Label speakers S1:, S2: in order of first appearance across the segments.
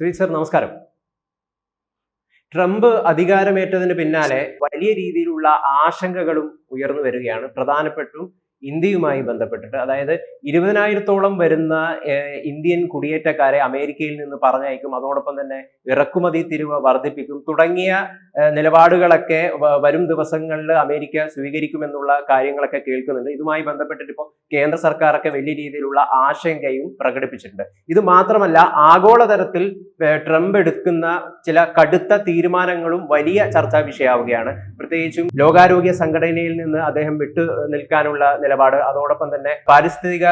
S1: Sujith sir നമസ്കാരം. Trump അധികാരമേറ്റതിന് പിന്നാലെ വലിയ രീതിയിലുള്ള ആശങ്കകളും ഉയർന്നു വരികയാണ്. പ്രധാനപ്പെട്ടും ഇന്ത്യയുമായി ബന്ധപ്പെട്ടിട്ട്. അതായത് ഇരുപതിനായിരത്തോളം വരുന്ന ഇന്ത്യൻ കുടിയേറ്റക്കാരെ അമേരിക്കയിൽ നിന്ന് പറഞ്ഞയക്കും. അതോടൊപ്പം തന്നെ ഇറക്കുമതി തിരിവ് വർദ്ധിപ്പിക്കും. തുടങ്ങിയ നിലപാടുകളൊക്കെ വരും ദിവസങ്ങളിൽ അമേരിക്ക സ്വീകരിക്കുമെന്നുള്ള കാര്യങ്ങളൊക്കെ കേൾക്കുന്നുണ്ട്. ഇതുമായി ബന്ധപ്പെട്ടിട്ട് ഇപ്പോൾ കേന്ദ്ര സർക്കാരൊക്കെ വലിയ രീതിയിലുള്ള ആശങ്കയും പ്രകടിപ്പിച്ചിട്ടുണ്ട്. ഇത് മാത്രമല്ല ആഗോളതലത്തിൽ ഏഹ്, ട്രംപ് എടുക്കുന്ന ചില കടുത്ത തീരുമാനങ്ങളും വലിയ ചർച്ചാ വിഷയമാവുകയാണ് പ്രത്യേകിച്ചും ലോകാരോഗ്യ സംഘടനയിൽ നിന്ന് അദ്ദേഹം വിട്ടു നിൽക്കാനുള്ള നിലപാട് അതോടൊപ്പം തന്നെ പാരിസ്ഥിതിക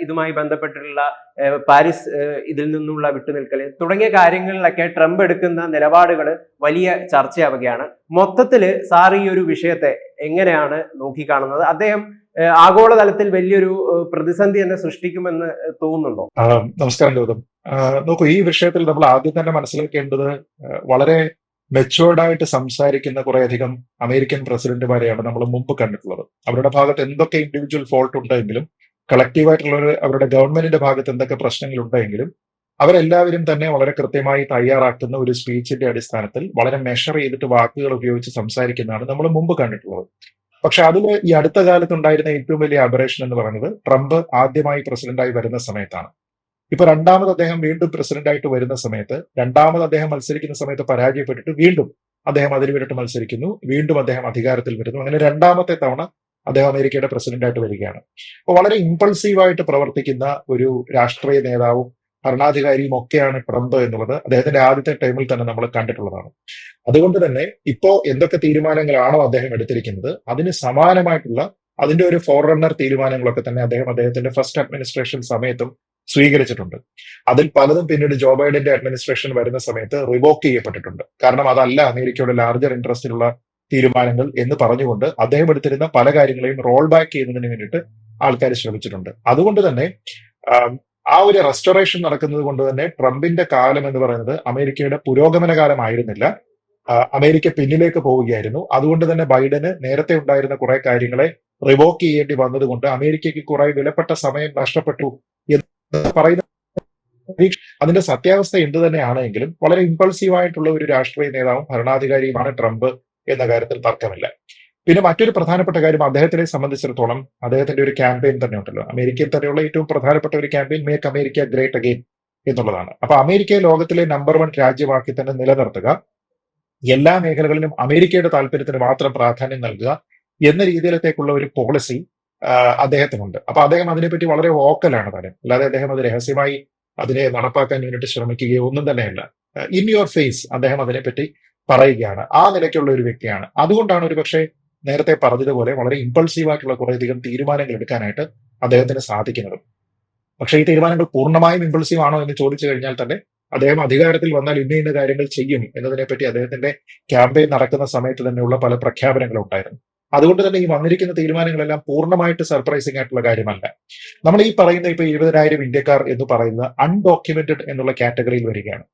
S1: ഇതുമായി ബന്ധപ്പെട്ടിട്ടുള്ള പാരീസ് ഇതിൽ നിന്നുള്ള വിട്ടുനിൽക്കൽ തുടങ്ങിയ കാര്യങ്ങളിലൊക്കെ ട്രംപ് എടുക്കുന്ന നിലപാടുകൾ വലിയ ചർച്ചയാവുകയാണ്. മൊത്തത്തിൽ സാർ ഈ ഒരു വിഷയത്തെ എങ്ങനെയാണ് നോക്കിക്കാണുന്നത്? അദ്ദേഹം ആഗോളതലത്തിൽ വലിയൊരു പ്രതിസന്ധി തന്നെ സൃഷ്ടിക്കുമെന്ന് തോന്നുന്നുണ്ടോ?
S2: നമസ്കാരം ഗൗതം നോക്കൂ ഈ വിഷയത്തിൽ നമ്മൾ ആദ്യം തന്നെ മനസ്സിലാക്കേണ്ടത് വളരെ മെച്ചുവേർഡായിട്ട് സംസാരിക്കുന്ന കുറേയധികം അമേരിക്കൻ പ്രസിഡന്റുമാരെയാണ് നമ്മൾ മുമ്പ് കണ്ടിട്ടുള്ളത്. അവരുടെ ഭാഗത്ത് എന്തൊക്കെ ഇൻഡിവിജ്വൽ ഫോൾട്ട് ഉണ്ടെങ്കിലും കളക്റ്റീവായിട്ടുള്ള ഒരു അവരുടെ ഗവൺമെന്റിന്റെ ഭാഗത്ത് എന്തൊക്കെ പ്രശ്നങ്ങൾ ഉണ്ടെങ്കിലും അവരെല്ലാവരും തന്നെ വളരെ കൃത്യമായി തയ്യാറാക്കുന്ന ഒരു സ്പീച്ചിന്റെ അടിസ്ഥാനത്തിൽ വളരെ മെഷർ ചെയ്തിട്ട് വാക്കുകൾ ഉപയോഗിച്ച് സംസാരിക്കുന്നതാണ് നമ്മൾ മുമ്പ് കണ്ടിട്ടുള്ളത്. പക്ഷെ അതിൽ ഈ അടുത്ത കാലത്ത് ഉണ്ടായിരുന്ന ഏറ്റവും വലിയ അബറേഷൻ എന്ന് പറയുന്നത് ട്രംപ് ആദ്യമായി പ്രസിഡന്റായി വരുന്ന സമയത്താണ്. ഇപ്പൊ രണ്ടാമത് അദ്ദേഹം വീണ്ടും പ്രസിഡന്റായിട്ട് വരുന്ന സമയത്ത് രണ്ടാമത് അദ്ദേഹം മത്സരിക്കുന്ന സമയത്ത് പരാജയപ്പെട്ടിട്ട് വീണ്ടും അദ്ദേഹം അതിന് മത്സരിക്കുന്നു വീണ്ടും അദ്ദേഹം അധികാരത്തിൽ വരുന്നു. അങ്ങനെ രണ്ടാമത്തെ തവണ അദ്ദേഹം അമേരിക്കയുടെ പ്രസിഡന്റായിട്ട് വരികയാണ്. അപ്പോൾ വളരെ ഇമ്പൾസീവായിട്ട് പ്രവർത്തിക്കുന്ന ഒരു രാഷ്ട്രീയ നേതാവും ഭരണാധികാരിയും ഒക്കെയാണ് ട്രംപ് എന്നുള്ളത് അദ്ദേഹത്തിന്റെ ആദ്യത്തെ ടൈമിൽ തന്നെ നമ്മൾ കണ്ടിട്ടുള്ളതാണ്. അതുകൊണ്ട് തന്നെ ഇപ്പോ എന്തൊക്കെ തീരുമാനങ്ങളാണോ അദ്ദേഹം എടുത്തിരിക്കുന്നത് അതിന് സമാനമായിട്ടുള്ള അതിന്റെ ഒരു ഫോർറണ്ണർ തീരുമാനങ്ങളൊക്കെ തന്നെ അദ്ദേഹം അദ്ദേഹത്തിന്റെ ഫസ്റ്റ് അഡ്മിനിസ്ട്രേഷൻ സമയത്തും സ്വീകരിച്ചിട്ടുണ്ട്. അതിൽ പലതും പിന്നീട് ജോ ബൈഡന്റെ അഡ്മിനിസ്ട്രേഷൻ വരുന്ന സമയത്ത് റിവോക്ക് ചെയ്യപ്പെട്ടിട്ടുണ്ട്. കാരണം അതല്ല അമേരിക്കയുടെ ലാർജർ ഇൻട്രസ്റ്റിലുള്ള തീരുമാനങ്ങൾ എന്ന് പറഞ്ഞുകൊണ്ട് അദ്ദേഹം എടുത്തിരുന്ന പല കാര്യങ്ങളെയും റോൾ ബാക്ക് ചെയ്യുന്നതിന് വേണ്ടിയിട്ട് ആൾക്കാർ ശ്രമിച്ചിട്ടുണ്ട്. അതുകൊണ്ട് തന്നെ ആ ഒരു റെസ്റ്റോറേഷൻ നടക്കുന്നത് കൊണ്ട് തന്നെ ട്രംപിന്റെ കാലം എന്ന് പറയുന്നത് അമേരിക്കയുടെ പുരോഗമന കാലമായിരുന്നില്ല. അമേരിക്ക പിന്നിലേക്ക് പോവുകയായിരുന്നു. അതുകൊണ്ട് തന്നെ ബൈഡന് നേരത്തെ ഉണ്ടായിരുന്ന കുറെ കാര്യങ്ങളെ റിവോക്ക് ചെയ്യേണ്ടി വന്നതുകൊണ്ട് അമേരിക്കയ്ക്ക് കുറെ വിലപ്പെട്ട സമയം നഷ്ടപ്പെട്ടു എന്ന് പറയുന്ന അതിന്റെ സത്യാവസ്ഥ എന്ത് തന്നെയാണെങ്കിലും വളരെ ഇമ്പൾസീവ് ആയിട്ടുള്ള ഒരു രാഷ്ട്രീയ നേതാവും ഭരണാധികാരിയുമാണ് ട്രംപ്. എന്ന കാര്യത്തിൽ തർക്കമില്ല. പിന്നെ മറ്റൊരു പ്രധാനപ്പെട്ട കാര്യം അദ്ദേഹത്തിനെ സംബന്ധിച്ചിടത്തോളം അദ്ദേഹത്തിന്റെ ഒരു ക്യാമ്പയിൻ തന്നെ ഉണ്ടല്ലോ. അമേരിക്കയിൽ തന്നെയുള്ള ഏറ്റവും പ്രധാനപ്പെട്ട ഒരു campaign make America great again എന്നുള്ളതാണ്. അപ്പൊ അമേരിക്കയെ ലോകത്തിലെ നമ്പർ വൺ രാജ്യമാക്കി തന്നെ നിലനിർത്തുക. എല്ലാ മേഖലകളിലും അമേരിക്കയുടെ താല്പര്യത്തിന് മാത്രം പ്രാധാന്യം നൽകുക എന്ന രീതിയിലത്തേക്കുള്ള ഒരു പോളിസി അദ്ദേഹത്തിനുണ്ട്. അപ്പൊ അദ്ദേഹം അതിനെപ്പറ്റി വളരെ വോക്കലാണ് തന്നെ അല്ലാതെ അദ്ദേഹം അത് രഹസ്യമായി അതിനെ നടപ്പാക്കാൻ വേണ്ടിയിട്ട് ശ്രമിക്കുകയോ ഒന്നും തന്നെയല്ല. ഇൻ യുവർ ഫേസ് അദ്ദേഹം അതിനെപ്പറ്റി പറയുകയാണ്. ആ നിലയ്ക്കുള്ള ഒരു വ്യക്തിയാണ്. അതുകൊണ്ടാണ് ഒരു പക്ഷേ നേരത്തെ പറഞ്ഞതുപോലെ വളരെ ഇമ്പൾസീവായിട്ടുള്ള കുറേയധികം തീരുമാനങ്ങൾ എടുക്കാനായിട്ട് അദ്ദേഹത്തിന് സാധിക്കുന്നത്. പക്ഷേ ഈ തീരുമാനങ്ങൾ പൂർണമായും ഇമ്പൾസീവ് ആണോ എന്ന് ചോദിച്ചു കഴിഞ്ഞാൽ തന്നെ അദ്ദേഹം അധികാരത്തിൽ വന്നാൽ ഇന്ന ഇന്ന കാര്യങ്ങൾ ചെയ്യും എന്നതിനെപ്പറ്റി അദ്ദേഹത്തിന്റെ ക്യാമ്പയിൻ നടക്കുന്ന സമയത്ത് തന്നെയുള്ള പല പ്രഖ്യാപനങ്ങളും ഉണ്ടായിരുന്നു. അതുകൊണ്ട് തന്നെ ഈ വന്നിരിക്കുന്ന തീരുമാനങ്ങളെല്ലാം പൂർണമായിട്ട് സർപ്രൈസിംഗ് ആയിട്ടുള്ള കാര്യമല്ല. നമ്മൾ ഈ പറയുന്ന ഇപ്പൊ ഇരുപതിനായിരം ഇന്ത്യക്കാർ എന്ന് പറയുന്ന അൺഡോക്യുമെന്റഡ് എന്നുള്ള കാറ്റഗറിയിൽ വരികയാണ്.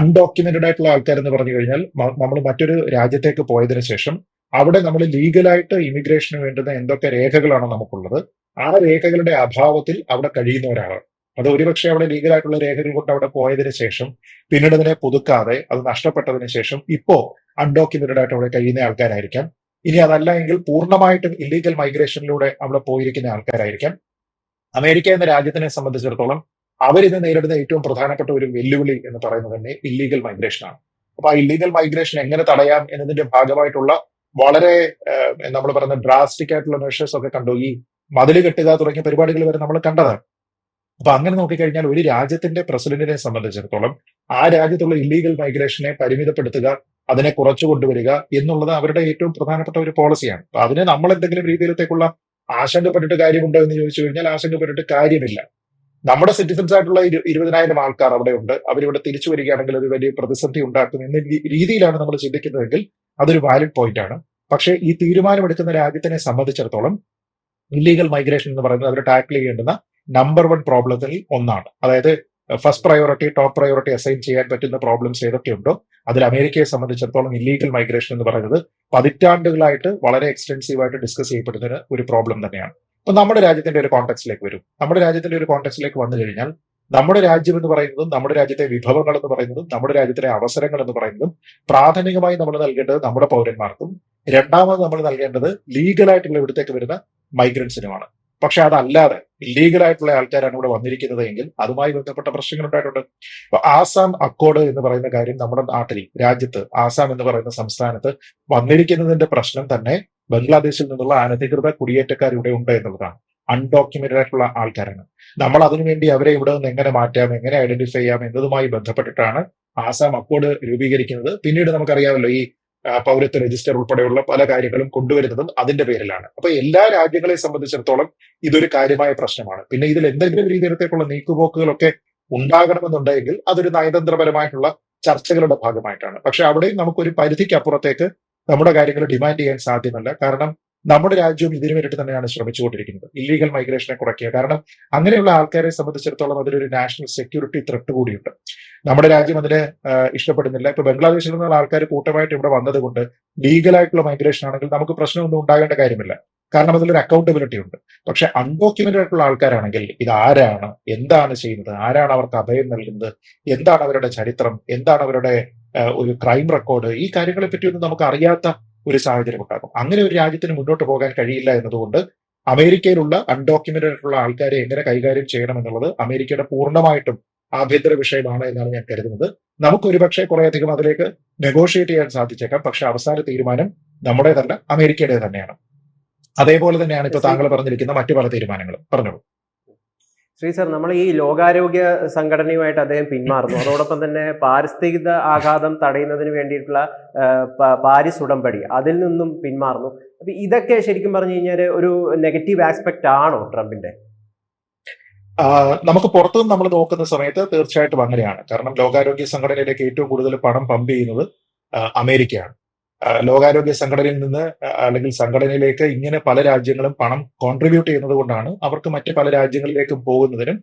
S2: അൺഡോക്യുമെന്റഡ് ആയിട്ടുള്ള ആൾക്കാർ എന്ന് പറഞ്ഞു കഴിഞ്ഞാൽ നമ്മൾ മറ്റൊരു രാജ്യത്തേക്ക് പോയതിനു ശേഷം അവിടെ നമ്മൾ ലീഗലായിട്ട് ഇമിഗ്രേഷന് വേണ്ടുന്ന എന്തൊക്കെ രേഖകളാണോ നമുക്കുള്ളത് ആ രേഖകളുടെ അഭാവത്തിൽ അവിടെ കഴിയുന്ന ഒരാളാണ്. അത് ഒരുപക്ഷെ അവിടെ ലീഗലായിട്ടുള്ള രേഖകൾ കൊണ്ട് അവിടെ പോയതിനു ശേഷം പിന്നീട് അതിനെ പുതുക്കാതെ അത് നഷ്ടപ്പെട്ടതിന് ശേഷം ഇപ്പോ അൺഡോക്യുമെന്റഡ് ആയിട്ട് അവിടെ കഴിയുന്ന ആൾക്കാരായിരിക്കാം. ഇനി അതല്ല എങ്കിൽ പൂർണമായിട്ടും ഇല്ലീഗൽ മൈഗ്രേഷനിലൂടെ അവിടെ പോയിരിക്കുന്ന ആൾക്കാരായിരിക്കാം. അമേരിക്ക എന്ന രാജ്യത്തിനെ സംബന്ധിച്ചിടത്തോളം അവരിന്ന് നേരിടുന്ന ഏറ്റവും പ്രധാനപ്പെട്ട ഒരു വെല്ലുവിളി എന്ന് പറയുന്നത് തന്നെ ഇല്ലീഗൽ മൈഗ്രേഷൻ ആണ്. അപ്പൊ ആ ഇല്ലീഗൽ മൈഗ്രേഷൻ എങ്ങനെ തടയാം എന്നതിന്റെ ഭാഗമായിട്ടുള്ള വളരെ നമ്മൾ പറയുന്ന ഡ്രാസ്റ്റിക് ആയിട്ടുള്ള മെഷേഴ്സ് ഒക്കെ കണ്ടു. ഈ മതിൽ കെട്ടുക തുടങ്ങിയ പരിപാടികൾ വരെ നമ്മൾ കണ്ടതാണ്. അപ്പൊ അങ്ങനെ നോക്കിക്കഴിഞ്ഞാൽ ഒരു രാജ്യത്തിന്റെ പ്രസിഡന്റിനെ സംബന്ധിച്ചിടത്തോളം ആ രാജ്യത്തുള്ള ഇല്ലീഗൽ മൈഗ്രേഷനെ പരിമിതപ്പെടുത്തുക അതിനെ കുറച്ചു കൊണ്ടുവരിക എന്നുള്ളത് അവരുടെ ഏറ്റവും പ്രധാനപ്പെട്ട ഒരു പോളിസിയാണ് അപ്പൊ അതിനെ നമ്മൾ എന്തെങ്കിലും രീതിയിലത്തേക്കുള്ള ആശങ്കപ്പെട്ടിട്ട് കാര്യമുണ്ടോ എന്ന് ചോദിച്ചു കഴിഞ്ഞാൽ ആശങ്കപ്പെട്ടിട്ട് കാര്യമില്ല. നമ്മുടെ സിറ്റിസൺസ് ആയിട്ടുള്ള ഇരു ഇരുപതിനായിരം ആൾക്കാർ അവിടെ ഉണ്ട് അവരിവിടെ തിരിച്ചു വരികയാണെങ്കിൽ ഒരു വലിയ പ്രതിസന്ധി ഉണ്ടാക്കും എന്ന രീതിയിലാണ് നമ്മൾ ചിന്തിക്കുന്നതെങ്കിൽ അതൊരു വാലിഡ് പോയിന്റ് ആണ് പക്ഷേ ഈ തീരുമാനമെടുക്കുന്ന രാജ്യത്തിനെ സംബന്ധിച്ചിടത്തോളം ഇല്ലീഗൽ മൈഗ്രേഷൻ എന്ന് പറയുന്നത് അവർ ടാക്കിൾ ചെയ്യേണ്ടുന്ന നമ്പർ വൺ പ്രോബ്ലത്തിൽ ഒന്നാണ്. അതായത് first priority top priority assign ചെയ്യാൻ പറ്റുന്ന പ്രോബ്ലംസ് ഏതൊക്കെയുണ്ടോ അതിൽ അമേരിക്കയെ സംബന്ധിച്ചിടത്തോളം ഇല്ലീഗൽ മൈഗ്രേഷൻ എന്ന് പറയുന്നത് പതിറ്റാണ്ടുകളായിട്ട് വളരെ എക്സ്റ്റെൻസീവ് ആയിട്ട് ഡിസ്കസ് ചെയ്യപ്പെടുന്ന ഒരു പ്രോബ്ലം തന്നെയാണ്. അപ്പൊ നമ്മുടെ രാജ്യത്തിന്റെ ഒരു കോൺടാക്സിലേക്ക് വരും. നമ്മുടെ രാജ്യത്തിന്റെ ഒരു കോൺടാക്സിലേക്ക് വന്നു കഴിഞ്ഞാൽ നമ്മുടെ രാജ്യം എന്ന് പറയുന്നതും നമ്മുടെ രാജ്യത്തെ വിഭവങ്ങൾ എന്ന് പറയുന്നതും നമ്മുടെ രാജ്യത്തിലെ അവസരങ്ങൾ എന്ന് പറയുന്നതും പ്രാഥമികമായി നമ്മൾ നൽകേണ്ടത് നമ്മുടെ പൗരന്മാർക്കും രണ്ടാമത് നമ്മൾ നൽകേണ്ടത് ലീഗലായിട്ടുള്ള ഇവിടത്തേക്ക് വരുന്ന മൈഗ്രൻസിനുമാണ് പക്ഷെ അതല്ലാതെ ഇല്ലീഗൽ ആയിട്ടുള്ള ആൾക്കാരാണ് ഇവിടെ വന്നിരിക്കുന്നത് എങ്കിൽ അതുമായി ബന്ധപ്പെട്ട പ്രശ്നങ്ങൾ ഉണ്ടായിട്ടുണ്ട്. ആസാം അക്കോഡ് എന്ന് പറയുന്ന കാര്യം നമ്മുടെ നാട്ടിൽ രാജ്യത്ത് ആസാം എന്ന് പറയുന്ന സംസ്ഥാനത്ത് വന്നിരിക്കുന്നതിന്റെ പ്രശ്നം തന്നെ ബംഗ്ലാദേശിൽ നിന്നുള്ള അനധികൃത കുടിയേറ്റക്കാർ ഇവിടെ ഉണ്ട് എന്നുള്ളതാണ്. അൺഡോക്യുമെന്റഡ് ആയിട്ടുള്ള ആൾക്കാരാണ്. നമ്മൾ അതിനുവേണ്ടി അവരെ ഇവിടെ നിന്ന് എങ്ങനെ മാറ്റാം എങ്ങനെ ഐഡന്റിഫൈ ചെയ്യാം എന്നതുമായി ബന്ധപ്പെട്ടിട്ടാണ് ആസാം അക്കോഡ് രൂപീകരിക്കുന്നത്. പിന്നീട് നമുക്കറിയാമല്ലോ ഈ പൗരത്വ രജിസ്റ്റർ ഉൾപ്പെടെയുള്ള പല കാര്യങ്ങളും കൊണ്ടുവരുന്നതും അതിന്റെ പേരിലാണ്. അപ്പൊ എല്ലാ രാജ്യങ്ങളെ സംബന്ധിച്ചിടത്തോളം ഇതൊരു കാര്യമായ പ്രശ്നമാണ്. പിന്നെ ഇതിൽ എന്തെങ്കിലും രീതിയിലത്തേക്കുള്ള നീക്കുപോക്കുകളൊക്കെ ഉണ്ടാകണമെന്നുണ്ടെങ്കിൽ അതൊരു നയതന്ത്രപരമായിട്ടുള്ള ചർച്ചകളുടെ ഭാഗമായിട്ടാണ്. പക്ഷെ അവിടെയും നമുക്കൊരു പരിധിക്ക് അപ്പുറത്തേക്ക് നമ്മുടെ കാര്യങ്ങൾ ഡിമാൻഡ് ചെയ്യാൻ സാധ്യമല്ല. കാരണം നമ്മുടെ രാജ്യവും ഇതിനു വേണ്ടിയിട്ട് തന്നെയാണ് ശ്രമിച്ചുകൊണ്ടിരിക്കുന്നത്. ഇല്ലീഗൽ മൈഗ്രേഷനെ കുറയ്ക്കുക. കാരണം അങ്ങനെയുള്ള ആൾക്കാരെ സംബന്ധിച്ചിടത്തോളം അതിലൊരു നാഷണൽ സെക്യൂരിറ്റി ത്രെട്ട് കൂടിയുണ്ട്. നമ്മുടെ രാജ്യം അതിനെ ഇഷ്ടപ്പെടുന്നില്ല. ഇപ്പൊ ബംഗ്ലാദേശിൽ നിന്നുള്ള ആൾക്കാർ കൂട്ടമായിട്ട് ഇവിടെ വന്നതുകൊണ്ട് ലീഗലായിട്ടുള്ള മൈഗ്രേഷൻ ആണെങ്കിൽ നമുക്ക് പ്രശ്നമൊന്നും ഉണ്ടാകേണ്ട കാര്യമില്ല. കാരണം അതിലൊരു അക്കൗണ്ടബിലിറ്റി ഉണ്ട്. പക്ഷെ അൺഡോക്യുമെന്റഡ് ആയിട്ടുള്ള ആൾക്കാരാണെങ്കിൽ ഇത് ആരാണ്? എന്താണ് ചെയ്യുന്നത്? ആരാണ് അവർക്ക് അഭയം നൽകുന്നത്? എന്താണ് അവരുടെ ചരിത്രം? എന്താണ് അവരുടെ ഒരു ക്രൈം റെക്കോർഡ് ഈ കാര്യങ്ങളെ പറ്റിയൊന്നും നമുക്ക് അറിയാത്ത ഒരു സാഹചര്യം ഉണ്ടാകും. അങ്ങനെ ഒരു രാജ്യത്തിന് മുന്നോട്ട് പോകാൻ കഴിയില്ല എന്നതുകൊണ്ട് അമേരിക്കയിലുള്ള അൺഡോക്യുമെന്റഡ് ആയിട്ടുള്ള ആൾക്കാരെ എങ്ങനെ കൈകാര്യം ചെയ്യണം എന്നുള്ളത് അമേരിക്കയുടെ പൂർണമായിട്ടും ആഭ്യന്തര വിഷയമാണ് എന്നാണ് ഞാൻ കരുതുന്നത്. നമുക്ക് ഒരുപക്ഷെ കുറേയധികം അതിലേക്ക് നെഗോഷിയേറ്റ് ചെയ്യാൻ സാധിച്ചേക്കാം. പക്ഷെ അവസാന തീരുമാനം നമ്മുടേതല്ല അമേരിക്കയുടെ തന്നെയാണ്. അതേപോലെ തന്നെയാണ് ഇപ്പൊ താങ്കൾ പറഞ്ഞിരിക്കുന്ന മറ്റു പല തീരുമാനങ്ങളും. പറഞ്ഞോളൂ.
S1: ശ്രീ സർ നമ്മൾ ഈ ലോകാരോഗ്യ സംഘടനയുമായിട്ട് അദ്ദേഹം പിന്മാറുന്നു. അതോടൊപ്പം തന്നെ പാരിസ്ഥിതിക ആഘാതം തടയുന്നതിന് വേണ്ടിയിട്ടുള്ള പാരീസ് ഉടമ്പടി അതിൽ നിന്നും പിന്മാറുന്നു. അപ്പൊ ഇതൊക്കെ ശരിക്കും പറഞ്ഞു കഴിഞ്ഞാൽ ഒരു നെഗറ്റീവ് ആസ്പെക്ട് ആണോ ട്രംപിന്റെ?
S2: നമുക്ക് പുറത്തുനിന്ന് നമ്മൾ നോക്കുന്ന സമയത്ത് തീർച്ചയായിട്ടും അങ്ങനെയാണ്. കാരണം ലോകാരോഗ്യ സംഘടനയിലേക്ക് ഏറ്റവും കൂടുതൽ പണം പമ്പ് ചെയ്യുന്നത് അമേരിക്കയാണ്. ലോകാരോഗ്യ സംഘടനയിൽ നിന്ന് അല്ലെങ്കിൽ സംഘടനയിലേക്ക് ഇങ്ങനെ പല രാജ്യങ്ങളും പണം കോൺട്രിബ്യൂട്ട് ചെയ്യുന്നത് കൊണ്ടാണ് അവർക്ക് മറ്റ് പല രാജ്യങ്ങളിലേക്കും പോകുന്നതിനും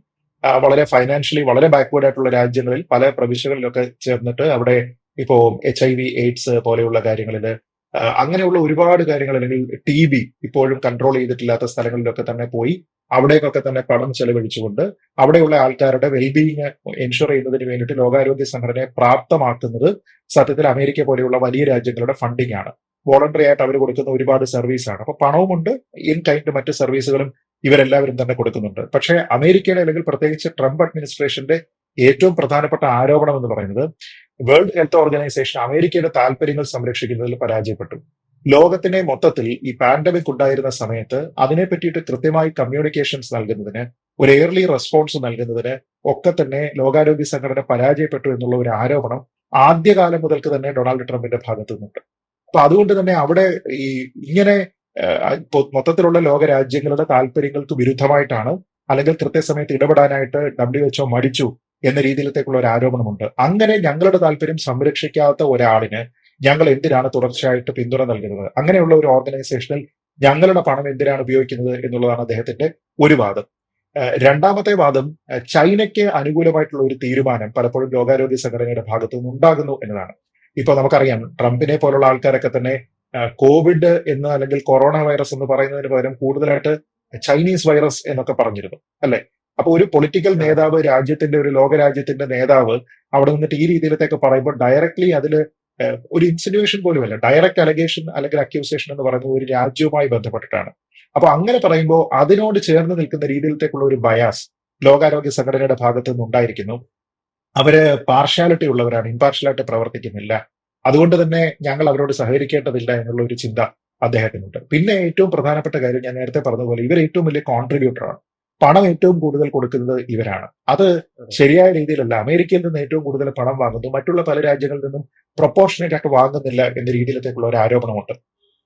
S2: വളരെ ഫൈനാൻഷ്യലി വളരെ ബാക്ക്വേർഡ് ആയിട്ടുള്ള രാജ്യങ്ങളിൽ പല പ്രവിശ്യകളിലൊക്കെ ചേർന്നിട്ട് അവിടെ ഇപ്പോ എച്ച് ഐ വി എയ്ഡ്സ് പോലെയുള്ള കാര്യങ്ങളിൽ അങ്ങനെയുള്ള ഒരുപാട് കാര്യങ്ങൾ അല്ലെങ്കിൽ ടി ബി ഇപ്പോഴും കൺട്രോൾ ചെയ്തിട്ടില്ലാത്ത സ്ഥലങ്ങളിലൊക്കെ തന്നെ പോയി അവിടേക്കൊക്കെ തന്നെ പണം ചെലവഴിച്ചുകൊണ്ട് അവിടെയുള്ള ആൾക്കാരുടെ വെൽബീയിങ് എൻഷുർ ചെയ്യുന്നതിന് വേണ്ടിയിട്ട് ലോകാരോഗ്യ സംഘടനയെ പ്രാപ്തമാക്കുന്നത് സത്യത്തിൽ അമേരിക്ക പോലെയുള്ള വലിയ രാജ്യങ്ങളുടെ ഫണ്ടിംഗ് ആണ്. വോളണ്ടറി ആയിട്ട് അവർ കൊടുക്കുന്ന ഒരുപാട് സർവീസാണ് അപ്പൊ പണവുമുണ്ട്. ഇൻ കൈൻഡ് മറ്റ് സർവീസുകളും ഇവരെല്ലാവരും തന്നെ കൊടുക്കുന്നുണ്ട്. പക്ഷേ അമേരിക്കയുടെ അല്ലെങ്കിൽ പ്രത്യേകിച്ച് ട്രംപ് അഡ്മിനിസ്ട്രേഷന്റെ ഏറ്റവും പ്രധാനപ്പെട്ട ആരോപണം എന്ന് പറയുന്നത് വേൾഡ് ഹെൽത്ത് ഓർഗനൈസേഷൻ അമേരിക്കയുടെ താല്പര്യങ്ങൾ സംരക്ഷിക്കുന്നതിൽ പരാജയപ്പെട്ടു. ലോകത്തിനെ മൊത്തത്തിൽ ഈ പാൻഡമിക് ഉണ്ടായിരുന്ന സമയത്ത് അതിനെ പറ്റിയിട്ട് കൃത്യമായി കമ്മ്യൂണിക്കേഷൻസ് നൽകുന്നതിന് ഒരു എയർലി റെസ്പോൺസ് നൽകുന്നതിന് ഒക്കെ തന്നെ ലോകാരോഗ്യ സംഘടന പരാജയപ്പെട്ടു എന്നുള്ള ഒരു ആരോപണം ആദ്യകാലം മുതൽക്ക് തന്നെ ഡൊണാൾഡ് ട്രംപിന്റെ ഭാഗത്തു നിന്നുണ്ട് അപ്പൊ അതുകൊണ്ട് തന്നെ അവിടെ ഈ ഇങ്ങനെ മൊത്തത്തിലുള്ള ലോക രാജ്യങ്ങളുടെ താല്പര്യങ്ങൾക്ക് വിരുദ്ധമായിട്ടാണ് അല്ലെങ്കിൽ കൃത്യസമയത്ത് ഇടപെടാനായിട്ട് ഡബ്ല്യു എച്ച്ഒ മടിച്ചു എന്ന രീതിയിലത്തേക്കുള്ള ഒരു ആരോപണമുണ്ട്. അങ്ങനെ ഞങ്ങളുടെ താല്പര്യം സംരക്ഷിക്കാത്ത ഒരാളിന് ഞങ്ങൾ എന്തിനാണ് തുടർച്ചയായിട്ട് പിന്തുണ നൽകുന്നത്? അങ്ങനെയുള്ള ഒരു ഓർഗനൈസേഷനിൽ ഞങ്ങളുടെ പണം എന്തിനാണ് ഉപയോഗിക്കുന്നത് എന്നുള്ളതാണ് അദ്ദേഹത്തിന്റെ ഒരു വാദം. രണ്ടാമത്തെ വാദം ചൈനയ്ക്ക് അനുകൂലമായിട്ടുള്ള ഒരു തീരുമാനം പലപ്പോഴും ലോകാരോഗ്യ സംഘടനയുടെ ഭാഗത്തു നിന്ന് ഉണ്ടാകുന്നു എന്നതാണ്. ഇപ്പൊ നമുക്കറിയാം ട്രംപിനെ പോലുള്ള ആൾക്കാരൊക്കെ തന്നെ കോവിഡ് എന്ന് അല്ലെങ്കിൽ കൊറോണ വൈറസ് എന്ന് പറയുന്നതിന് പകരം കൂടുതലായിട്ട് ചൈനീസ് വൈറസ് എന്നൊക്കെ പറഞ്ഞിരുന്നു അല്ലെ? അപ്പൊ ഒരു പൊളിറ്റിക്കൽ നേതാവ് രാജ്യത്തിന്റെ ഒരു ലോകരാജ്യത്തിന്റെ നേതാവ് അവിടെ നിന്നിട്ട് ഈ രീതിയിലത്തേക്ക് പറയുമ്പോൾ ഡയറക്ട്ലി ഏഹ് ഒരു ഇൻസിനുവേഷൻ പോലുമല്ല. ഡയറക്റ്റ് അലഗേഷൻ അല്ലെങ്കിൽ അക്യൂസേഷൻ എന്ന് പറയുന്നത് ഒരു രാജ്യവുമായി ബന്ധപ്പെട്ടിട്ടാണ്. അപ്പൊ അങ്ങനെ പറയുമ്പോൾ അതിനോട് ചേർന്ന് നിൽക്കുന്ന രീതിയിലത്തേക്കുള്ള ഒരു ബയാസ് ലോകാരോഗ്യ സംഘടനയുടെ ഭാഗത്തു നിന്ന് ഉണ്ടായിരിക്കുന്നു അവർ പാർഷ്യാലിറ്റി ഉള്ളവരാണ്. ഇമ്പാർഷ്യലായിട്ട് പ്രവർത്തിക്കുന്നില്ല. അതുകൊണ്ട് തന്നെ ഞങ്ങൾ അവരോട് സഹകരിക്കേണ്ടതില്ല എന്നുള്ള ഒരു ചിന്ത അദ്ദേഹത്തിനുണ്ട്. പിന്നെ ഏറ്റവും പ്രധാനപ്പെട്ട കാര്യം ഞാൻ നേരത്തെ പറഞ്ഞതുപോലെ ഇവർ ഏറ്റവും വലിയ കോൺട്രിബ്യൂട്ടറാണ് പണം ഏറ്റവും കൂടുതൽ കൊടുക്കുന്നത് ഇവരാണ്. അത് ശരിയായ രീതിയിലല്ല. അമേരിക്കയിൽ നിന്ന് ഏറ്റവും കൂടുതൽ പണം വാങ്ങുന്നു. മറ്റുള്ള പല രാജ്യങ്ങളിൽ നിന്നും പ്രൊപ്പോർഷനേറ്റ് ആയിട്ട് വാങ്ങുന്നില്ല എന്ന രീതിയിലത്തേക്കുള്ള ഒരു ആരോപണമുണ്ട്.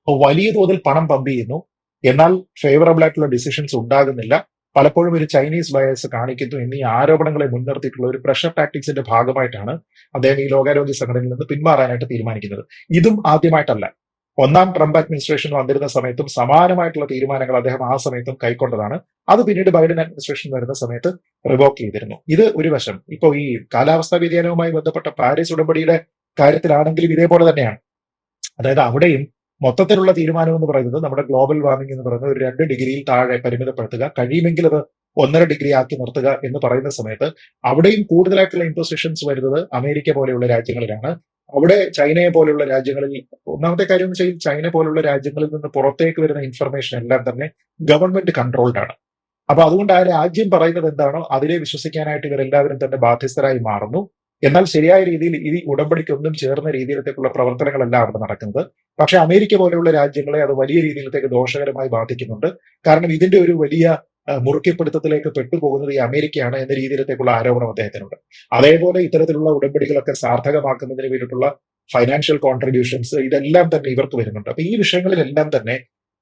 S2: അപ്പോൾ വലിയ തോതിൽ പണം പമ്പ് ചെയ്യുന്നു. എന്നാൽ ഫേവറബിൾ ആയിട്ടുള്ള ഡിസിഷൻസ് ഉണ്ടാകുന്നില്ല. പലപ്പോഴും ഒരു ചൈനീസ് ബയസ് കാണിക്കുന്നു. എന്നീ ആരോപണങ്ങളെ മുൻനിർത്തിയിട്ടുള്ള ഒരു പ്രഷർ ടാക്ടിക്സിന്റെ ഭാഗമായിട്ടാണ് അദ്ദേഹം ഈ ലോകാരോഗ്യ സംഘടനയിൽ നിന്ന് പിന്മാറാനായിട്ട് തീരുമാനിക്കുന്നത്. ഇതും ആദ്യമായിട്ടല്ല. ഒന്നാം ട്രംപ് അഡ്മിനിസ്ട്രേഷൻ വന്നിരുന്ന സമയത്തും സമാനമായിട്ടുള്ള തീരുമാനങ്ങൾ അദ്ദേഹം ആ സമയത്തും കൈക്കൊണ്ടതാണ്. അത് പിന്നീട് ബൈഡൻ അഡ്മിനിസ്ട്രേഷൻ വരുന്ന സമയത്ത് റിവോക്ക് ചെയ്തിരുന്നു. ഇത് ഒരു വശം. ഇപ്പൊ ഈ കാലാവസ്ഥാ വ്യതിയാനവുമായി ബന്ധപ്പെട്ട പാരീസ് ഉടമ്പടിയുടെ കാര്യത്തിലാണെങ്കിലും ഇതേപോലെ തന്നെയാണ്. അതായത് അവിടെയും മൊത്തത്തിലുള്ള തീരുമാനം എന്ന് പറയുന്നത് നമ്മുടെ ഗ്ലോബൽ വാർമിംഗ് എന്ന് പറയുന്നത് ഒരു രണ്ട് ഡിഗ്രിയിൽ താഴെ പരിമിതപ്പെടുത്തുക കഴിയുമെങ്കിൽ അത് ഒന്നര ഡിഗ്രി ആക്കി നിർത്തുക എന്ന് പറയുന്ന സമയത്ത് അവിടെയും കൂടുതലായിട്ടുള്ള ഇമ്പോസിഷൻസ് വരുന്നത് അമേരിക്ക പോലെയുള്ള രാജ്യങ്ങളിലാണ്. അവിടെ ചൈനയെ പോലെയുള്ള രാജ്യങ്ങളിൽ ഒന്നാമത്തെ കാര്യം എന്ന് വെച്ചാൽ ചൈന പോലുള്ള രാജ്യങ്ങളിൽ നിന്ന് പുറത്തേക്ക് വരുന്ന ഇൻഫർമേഷൻ എല്ലാം തന്നെ ഗവൺമെന്റ് കൺട്രോൾഡ് ആണ്. അപ്പൊ അതുകൊണ്ട് ആ രാജ്യം പറയുന്നത് എന്താണോ അതിനെ വിശ്വസിക്കാനായിട്ട് ഇവരെല്ലാവരും തന്നെ ബാധ്യസ്ഥരായി മാറുന്നു. എന്നാൽ ശരിയായ രീതിയിൽ ഈ ഉടമ്പടിക്കൊന്നും ചേർന്ന രീതിയിലത്തേക്കുള്ള പ്രവർത്തനങ്ങളല്ല അവിടെ നടക്കുന്നത്. പക്ഷെ അമേരിക്ക പോലെയുള്ള രാജ്യങ്ങളെ അത് വലിയ രീതിയിലത്തേക്ക് ദോഷകരമായി ബാധിക്കുന്നുണ്ട്. കാരണം ഇതിന്റെ ഒരു വലിയ മുറുക്കിപ്പിടുത്തത്തിലേക്ക് പെട്ടുപോകുന്നത് ഈ അമേരിക്കയാണ് എന്ന രീതിയിലത്തേക്കുള്ള ആരോപണം അദ്ദേഹത്തിനുണ്ട്. അതേപോലെ ഇത്തരത്തിലുള്ള ഉടമ്പടികളൊക്കെ സാർത്ഥകമാക്കുന്നതിന് വേണ്ടിയിട്ടുള്ള ഫൈനാൻഷ്യൽ കോൺട്രിബ്യൂഷൻസ് ഇതെല്ലാം തന്നെ ഇവർക്ക് വരുന്നുണ്ട്. അപ്പൊ ഈ വിഷയങ്ങളിലെല്ലാം തന്നെ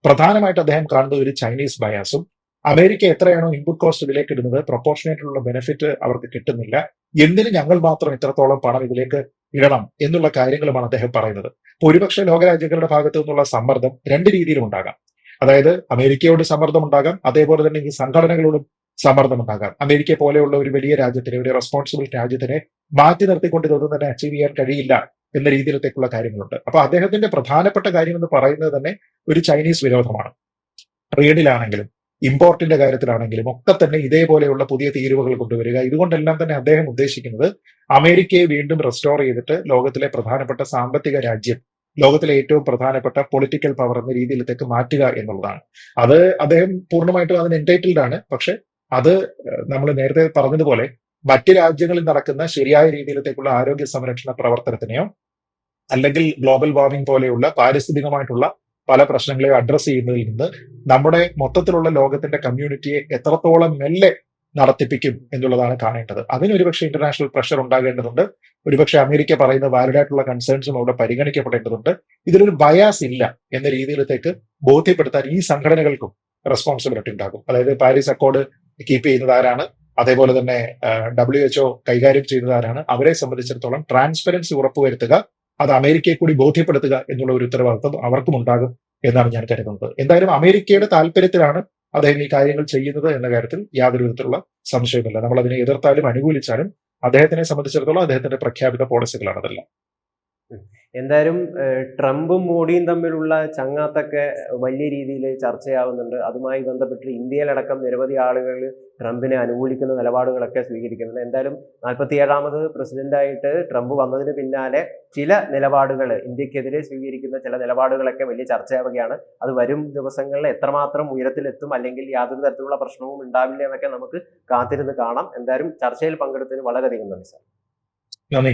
S2: പ്രധാനമായിട്ട് അദ്ദേഹം കാണുന്നത് ഒരു ചൈനീസ് ബയാസും അമേരിക്ക എത്രയാണോ ഇൻപുട്ട് കോസ്റ്റ് ഇതിലേക്ക് ഇടുന്നത് പ്രൊപ്പോർഷനായിട്ടുള്ള ബെനിഫിറ്റ് അവർക്ക് കിട്ടുന്നില്ല എന്തിന് ഞങ്ങൾ മാത്രം ഇത്രത്തോളം പണം ഇതിലേക്ക് ഇടണം എന്നുള്ള കാര്യങ്ങളുമാണ് അദ്ദേഹം പറയുന്നത്. ഒരുപക്ഷെ ലോകരാജ്യങ്ങളുടെ ഭാഗത്തു നിന്നുള്ള സമ്മർദ്ദം രണ്ട് രീതിയിലും ഉണ്ടാകാം. അതായത് അമേരിക്കയോട് സമ്മർദ്ദം ഉണ്ടാകാം അതേപോലെ തന്നെ ഈ സംഘടനകളോടും സമ്മർദ്ദം ഉണ്ടാകാം അമേരിക്ക പോലെയുള്ള ഒരു വലിയ രാജ്യത്തിനെ ഒരു റെസ്പോൺസിബിൾ രാജ്യത്തിനെ മാറ്റി നിർത്തിക്കൊണ്ട് ഇതൊന്നും തന്നെ അച്ചീവ് ചെയ്യാൻ കഴിയില്ല എന്ന രീതിയിലത്തേക്കുള്ള കാര്യങ്ങളുണ്ട്. അപ്പൊ അദ്ദേഹത്തിന്റെ പ്രധാനപ്പെട്ട കാര്യം എന്ന് പറയുന്നത് തന്നെ ഒരു ചൈനീസ് വിരോധമാണ്. ട്രേഡിലാണെങ്കിലും ഇമ്പോർട്ടിന്റെ കാര്യത്തിലാണെങ്കിലും ഒക്കെ തന്നെ ഇതേപോലെയുള്ള പുതിയ തീരുവകൾ കൊണ്ടുവരിക. ഇതുകൊണ്ടെല്ലാം തന്നെ അദ്ദേഹം ഉദ്ദേശിക്കുന്നത് അമേരിക്കയെ വീണ്ടും റെസ്റ്റോർ ചെയ്തിട്ട് ലോകത്തിലെ പ്രധാനപ്പെട്ട സാമ്പത്തിക രാജ്യം ലോകത്തിലെ ഏറ്റവും പ്രധാനപ്പെട്ട പൊളിറ്റിക്കൽ പവർ എന്ന രീതിയിലത്തേക്ക് മാറ്റുക എന്നുള്ളതാണ്. അത് അദ്ദേഹം പൂർണമായിട്ടും അതിന് എന്റൈറ്റിൽഡ് ആണ്. പക്ഷെ അത് നമ്മൾ നേരത്തെ പറഞ്ഞതുപോലെ മറ്റ് രാജ്യങ്ങളിൽ നടക്കുന്ന ശരിയായ രീതിയിലത്തേക്കുള്ള ആരോഗ്യ സംരക്ഷണ പ്രവർത്തനത്തിനെയോ അല്ലെങ്കിൽ ഗ്ലോബൽ വാർമിംഗ് പോലെയുള്ള പാരിസ്ഥിതികമായിട്ടുള്ള പല പ്രശ്നങ്ങളെയും അഡ്രസ്സ് ചെയ്യുന്നതിൽ നിന്ന് നമ്മുടെ മൊത്തത്തിലുള്ള ലോകത്തിന്റെ കമ്മ്യൂണിറ്റിയെ എത്രത്തോളം മെല്ലെ നടത്തിപ്പിക്കും എന്നുള്ളതാണ് കാണേണ്ടത്. അതിന് ഒരുപക്ഷെ ഇന്റർനാഷണൽ പ്രഷർ ഉണ്ടാകേണ്ടതുണ്ട്. ഒരുപക്ഷെ അമേരിക്ക പറയുന്ന വാലിഡായിട്ടുള്ള കൺസേൺസും അവിടെ പരിഗണിക്കപ്പെടേണ്ടതുണ്ട്. ഇതിലൊരു ബയാസ് ഇല്ല എന്ന രീതിയിലത്തേക്ക് ബോധ്യപ്പെടുത്താൻ ഈ സംഘടനകൾക്കും റെസ്പോൺസിബിലിറ്റി ഉണ്ടാകും. അതായത് പാരീസ് അക്കോർഡ് കീപ്പ് ചെയ്യുന്നത് ആരാണ്? അതേപോലെ തന്നെ ഡബ്ല്യു എച്ച്ഒ കൈകാര്യം ചെയ്യുന്നത് ആരാണ്? അവരെ സംബന്ധിച്ചിടത്തോളം ട്രാൻസ്പെറൻസി ഉറപ്പുവരുത്തുക അത് അമേരിക്കയെ കൂടി ബോധ്യപ്പെടുത്തുക എന്നുള്ള ഒരു ഉത്തരവാദിത്വം അവർക്കും ഉണ്ടാകും എന്നാണ് ഞാൻ കരുതുന്നത്. എന്തായാലും അമേരിക്കയുടെ താല്പര്യത്തിലാണ് അദ്ദേഹം ഈ കാര്യങ്ങൾ ചെയ്യുന്നത് എന്ന കാര്യത്തിൽ യാതൊരു വിധത്തിലുള്ള സംശയമില്ല നമ്മൾ അതിനെ എതിർത്താലും അനുകൂലിച്ചാലും അദ്ദേഹത്തിനെ സംബന്ധിച്ചിടത്തോളം അദ്ദേഹത്തിന്റെ പ്രഖ്യാപിത പോളിസികളാണ് അതെല്ലാം.
S1: എന്തായാലും ട്രംപും മോഡിയും തമ്മിലുള്ള ചങ്ങാത്തൊക്കെ വലിയ രീതിയിൽ ചർച്ചയാവുന്നുണ്ട്. അതുമായി ബന്ധപ്പെട്ട് ഇന്ത്യയിലടക്കം നിരവധി ആളുകൾ ട്രംപിനെ അനുകൂലിക്കുന്ന നിലപാടുകളൊക്കെ സ്വീകരിക്കുന്നുണ്ട്. എന്തായാലും നാൽപ്പത്തിയേഴാമത് പ്രസിഡന്റായിട്ട് ട്രംപ് വന്നതിന് പിന്നാലെ ചില നിലപാടുകൾ ഇന്ത്യക്കെതിരെ സ്വീകരിക്കുന്ന ചില നിലപാടുകളൊക്കെ വലിയ ചർച്ചയാവുകയാണ്. അത് വരും ദിവസങ്ങളിൽ എത്രമാത്രം ഉയരത്തിലെത്തും അല്ലെങ്കിൽ യാതൊരു തരത്തിലുള്ള പ്രശ്നവും ഉണ്ടാവില്ല എന്നൊക്കെ നമുക്ക് കാത്തിരുന്ന് കാണാം. എന്തായാലും ചർച്ചയിൽ പങ്കെടുത്തതിന് വളരെയധികം നന്ദി സാർ.
S2: നന്ദി